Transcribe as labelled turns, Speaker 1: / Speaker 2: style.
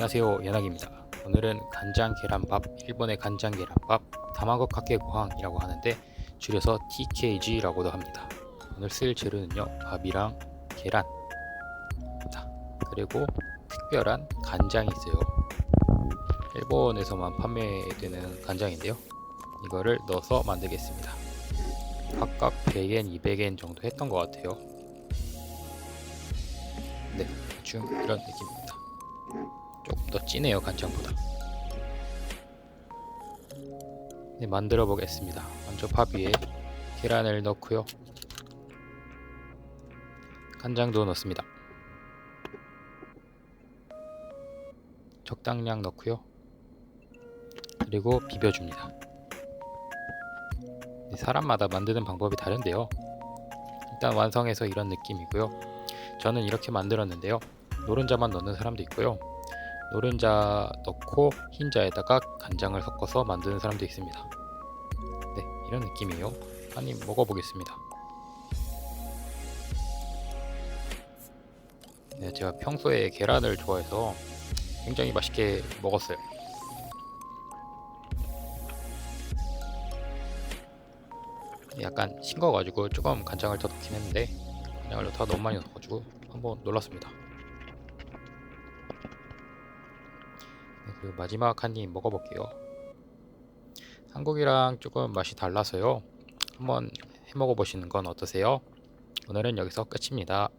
Speaker 1: 안녕하세요 연학입니다. 오늘은 간장 계란밥 일본의 간장 계란밥 다마고 카케 고항이라고 하는데 줄여서 TKG라고도 합니다. 오늘 쓸 재료는요 밥이랑 계란. 자, 그리고 특별한 간장이 있어요. 일본에서만 판매되는 간장인데요. 이거를 넣어서 만들겠습니다. 각각 100엔 200엔 정도 했던 것 같아요. 네 대충 이런 느낌입니다 더 진해요 간장보다. 네, 만들어 보겠습니다. 먼저 밥 위에 계란을 넣고요. 간장도 넣습니다. 적당량 넣고요. 그리고 비벼줍니다. 네, 사람마다 만드는 방법이 다른데요. 일단 완성해서 이런 느낌이고요. 저는 이렇게 만들었는데요. 노른자만 넣는 사람도 있고요 노른자 넣고 흰자에다가 간장을 섞어서 만드는 사람도 있습니다. 네, 이런 느낌이에요. 한입 먹어보겠습니다. 네, 제가 평소에 계란을 좋아해서 굉장히 맛있게 먹었어요. 약간 싱거워가지고 조금 간장을 더 넣긴 했는데 간장을 더 너무 많이 넣어가지고 한번 놀랐습니다. 그리고 마지막 한 입 먹어볼게요. 한국이랑 조금 맛이 달라서요. 한번 해 먹어보시는 건 어떠세요? 오늘은 여기서 끝입니다.